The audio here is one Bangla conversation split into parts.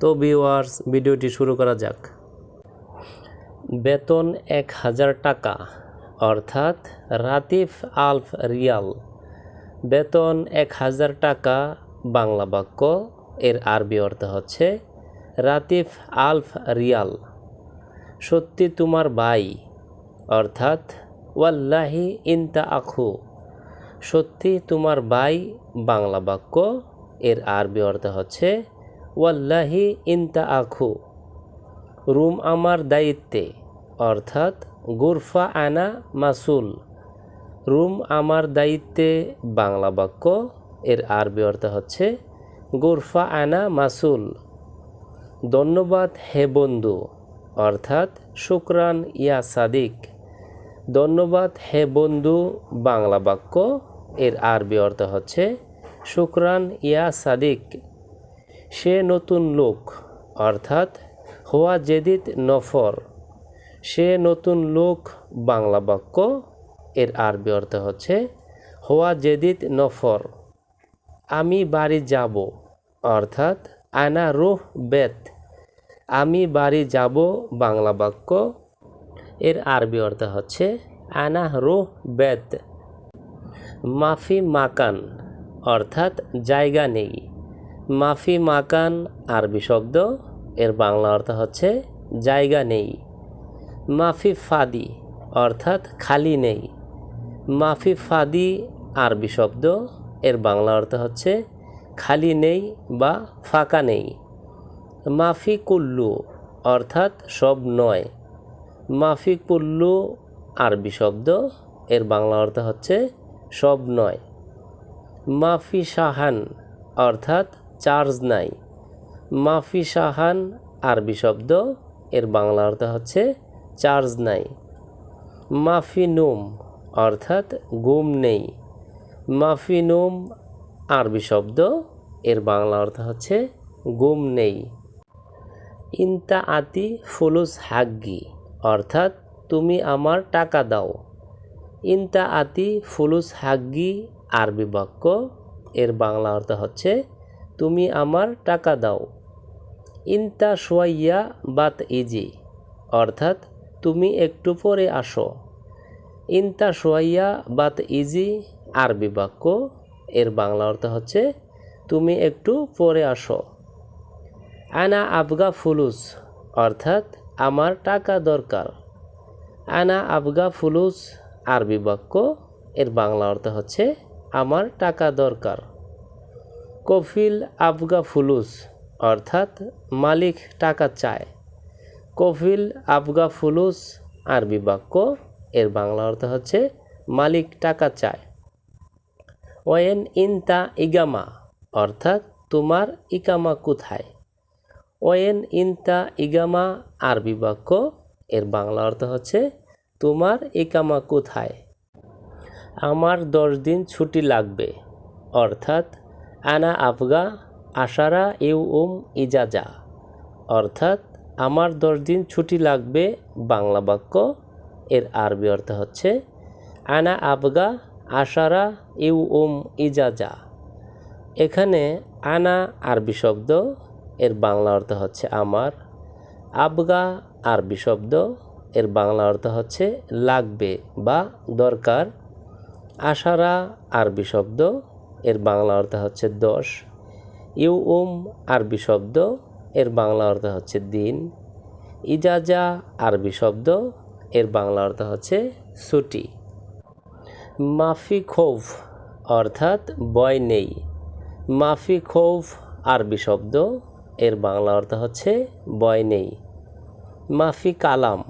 তো ভিউয়ার্স ভিডিওটি শুরু করা যাক। বেতন এক হাজার টাকা, অর্থাৎ রাতিফ আলফ রিয়াল। বেতন এক হাজার টাকা, বাংলা বাক্য, এর আরবি অর্থ হচ্ছে রাতিফ আলফ রিয়াল। সত্যি তোমার ভাই, অর্থাৎ ওয়াল্লাহি ইনতা আখু। সত্যি তোমার ভাই, বাংলা বাক্য, এর আরবি অর্থ হচ্ছে ওয়াল্লাহি ইনতা আখু রুম আমার দায়িত্বে, অর্থাৎ গুরফা আনা মাসুল। রুম আমার দায়িত্বে, বাংলা বাক্য, এর আরবি অর্থ হচ্ছে গুরফা আনা মাসুল। ধন্যবাদ হে বন্ধু, অর্থাৎ শুক্রান ইয়া সাদিক। ধন্যবাদ হে বন্ধু, বাংলা বাক্য, এর আরবি অর্থ হচ্ছে শুক্রান ইয়া সাদিক। সে নতুন লোক, অর্থাৎ হোয়া জেদিত নফর। সে নতুন লোক, বাংলা বাক্য, এর আরবি অর্থ হচ্ছে হোয়া জেদিত নফর। আমি বাড়ি যাব, অর্থাৎ আনা রুহ বেত। আমি বাড়ি যাব, বাংলা বাক্য, এর আরবি অর্থ হচ্ছে আনা রুহ বেত। মাফি মাকান, অর্থাৎ জায়গা নেই। মাফি মাকান আরবি শব্দ, এর বাংলা অর্থ হচ্ছে জায়গা নেই। মাফি ফাদি অর্থাৎ খালি নেই। মাফি ফাদি আরবি শব্দ, এর বাংলা অর্থ হচ্ছে খালি নেই বা ফাঁকা নেই। মাফি কুল্লু অর্থাৎ সব নয়। মাফি কুল্লু আরবি শব্দ, এর বাংলা অর্থ হচ্ছে সব নয়। মাফি সাহান অর্থাৎ চার্জ নাই। মাফি সাহান, আরবি শব্দ, এর বাংলা অর্থ হচ্ছে চার্জ নাই। মাফি নুম অর্থাৎ গুম নেই। মাফি নুম, আরবি শব্দ, এর বাংলা অর্থ হচ্ছে গুম নেই। ইনতা আতি ফুলুস হাগ্গি অর্থাৎ তুমি আমার টাকা দাও। ইনতা আতি ফুলুস হাগ্গি, আরবি বাক্য, এর বাংলা অর্থ হচ্ছে তুমি আমার টাকা দাও। ইনতা সোয়াইয়া বাত ইজি। অর্থাৎ, তুমি একটু পরে আসো। ইনতা সোয়াইয়া বাত ইজি আরবি বাক্য। এর বাংলা অর্থ হচ্ছে, তুমি একটু পরে আসো। আনা আবগা ফুলুস। অর্থাৎ, আমার টাকা দরকার। আনা আবগা ফুলুস আরবি বাক্য। এর বাংলা অর্থ হচ্ছে, আমার টাকা দরকার। কফিল আবগা ফুলুস অর্থাৎ মালিক টাকা চায়। কফিল আবগা ফুলুস আরবি বাক্য, এর বাংলা অর্থ হচ্ছে মালিক টাকা চায়। ওয়েন ইনতা ইগামা, অর্থাৎ তোমার ইকামা কোথায়? ওয়েন ইনতা ইগামা, আরবি বাক্য, এর বাংলা অর্থ হচ্ছে তোমার ইকামা কোথায়? আমার দশ দিন ছুটি লাগবে, অর্থাৎ আনা আফগা, আশারা ইউ উম ইজাজা। অর্থাৎ, আমার দশ দিন ছুটি লাগবে বাংলা বাক্য, এর আরবি অর্থ হচ্ছে, আনা আবগা আশারা ইউ উম ইজাজা। এখানে আনা আরবি শব্দ, এর বাংলা অর্থ হচ্ছে আমার। আবগা আরবি শব্দ, এর বাংলা অর্থ হচ্ছে লাগবে বা দরকার। আশারা আরবি শব্দ এর বাংলা অর্থ হচ্ছে দশ। ইউ উম, আরবি শব্দ, এর বাংলা অর্থ হচ্ছে দিন। ইজাজা, আরবি শব্দ, এর বাংলা অর্থ হচ্ছে ছুটি। মাফি খৌফ অর্থাৎ বয় নেই। মাফি খৌফ, আরবি শব্দ, এর বাংলা অর্থ হচ্ছে বয় নেই। মাফি কালাম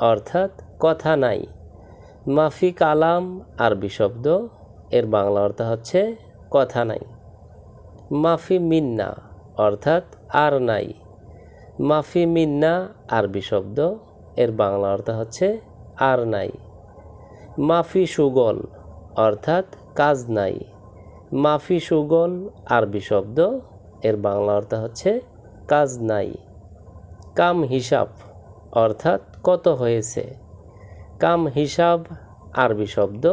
অর্থাৎ কথা নাই। মাফি কালাম, আরবি শব্দ, এর বাংলা অর্থ হচ্ছে কথা নাই। মাফি মিন্না, অর্থাৎ আর নাই। মাফি মিন্না, আরবি শব্দ, এর বাংলা অর্থ হচ্ছে আর নাই। মাফি সুগল, অর্থাৎ কাজ নাই। মাফি সুগল, আরবি শব্দ, এর বাংলা অর্থ হচ্ছে কাজ নাই। কাম হিসাব, অর্থাৎ কত হয়েছে। কাম হিসাব, আরবি শব্দ,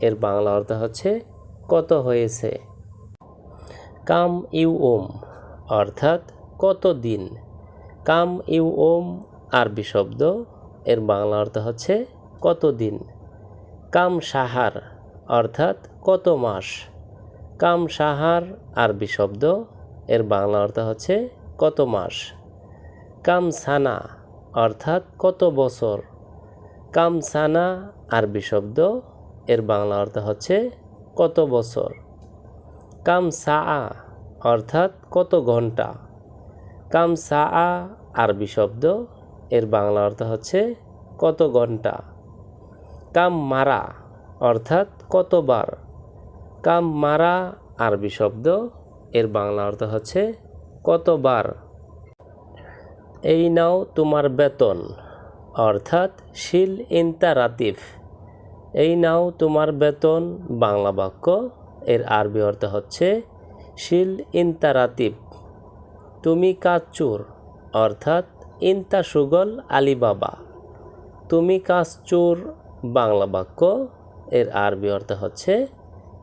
এর বাংলা অর্থ হচ্ছে কত হয়েছে? কাম ইউ ওম, অর্থাৎ কত দিন? কাম ইউ ওম, আরবি শব্দ, এর বাংলা অর্থ হচ্ছে কত দিন। কাম সাহার, অর্থাৎ কত মাস? কাম সাহার, আরবি শব্দ, এর বাংলা অর্থ হচ্ছে কত মাস? কাম সানা, অর্থাৎ কত বছর? কাম সানা, আরবি শব্দ, এর বাংলা অর্থ হচ্ছে কত বছর? কাম সা আ অর্থাৎ কত ঘণ্টা? কাম সা আ আরবি শব্দ, এর বাংলা অর্থ হচ্ছে কত ঘণ্টা? কাম মারা, অর্থাৎ কতবার? কাম মারা, আরবি শব্দ, এর বাংলা অর্থ হচ্ছে কতবার? এই নাও তোমার বেতন, অর্থাৎ শিল ইন্তা রাতিফ এই নাও তোমার বেতন। বাংলা বাক্য, এর আরবি অর্থ হচ্ছে, শিল ইন্তা রাতিব তুমি কাচুর অর্থাৎ, ইন্তা সুগল আলিবাবা তুমি কাচুর বাংলা বাক্য, এর আরবি অর্থ হচ্ছে,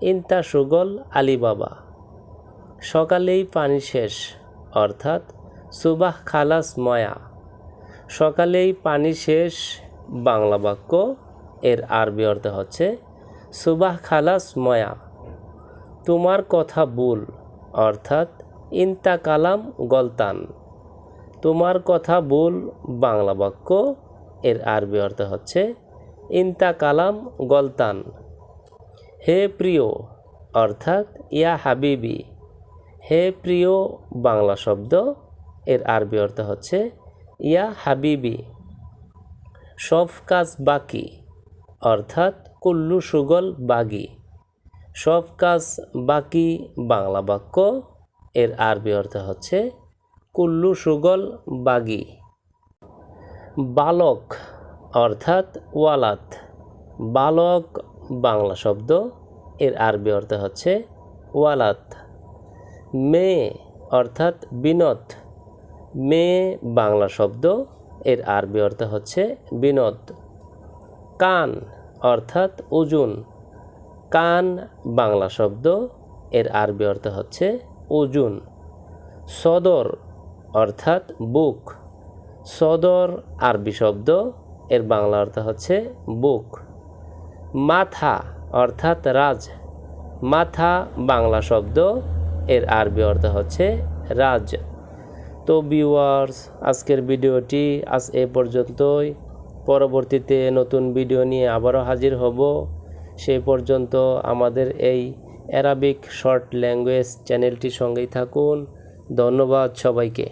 ইন্তা সুগল আলিবাবা সকালেই পানি শেষ অর্থাৎ, সুবাহ খালাস ময়া সকালেই পানি শেষ বাংলা বাক্য এর আরবি অর্থ হচ্ছে, সুবাহ খালাস ময়া, তোমার কথা ভুল অর্থাৎ, ইন্তা কালাম গলতান তোমার কথা ভুল বাংলা বাক্য, এর আরবি অর্থ হচ্ছে, ইন্তা কালাম গলতান হে প্রিয় অর্থাৎ, ইয়া হাবিবি হে প্রিয় বাংলা শব্দ, এর আরবি অর্থ হচ্ছে, ইয়া হাবিবি সব কাজ বাকি অর্থাৎ কুল্লু সুগল বাগি। সব কাজ বাকি বাংলা বাক্য। এর আরবি অর্থ হচ্ছে কুল্লু সুগল বাগি। বালক অর্থাৎ ওয়ালাত বালক বাংলা শব্দ। এর আরবি অর্থ হচ্ছে ওয়ালাত মেয়ে অর্থাৎ বিনোদ। মেয়ে বাংলা শব্দ। এর আরবি অর্থ হচ্ছে বিনোদ। কান অর্থাৎ ওজন। কান বাংলা শব্দ, এর আরবি অর্থ হচ্ছে ওজন। সদর অর্থাৎ বুক। সদর আরবি শব্দ, এর বাংলা অর্থ হচ্ছে বুক। মাথা অর্থাৎ রাজ। মাথা বাংলা শব্দ, এর আরবি অর্থ হচ্ছে রাজ। তো ভিউয়ার্স আজকের ভিডিওটি আজ এ পর্যন্তই। পরবর্তীতে নতুন ভিডিও নিয়ে আবারও হাজির হব। সেই পর্যন্ত আমাদের এই অ্যারাবিক শর্ট ল্যাঙ্গুয়েজ চ্যানেলটির সঙ্গেই থাকুন। ধন্যবাদ সবাইকে।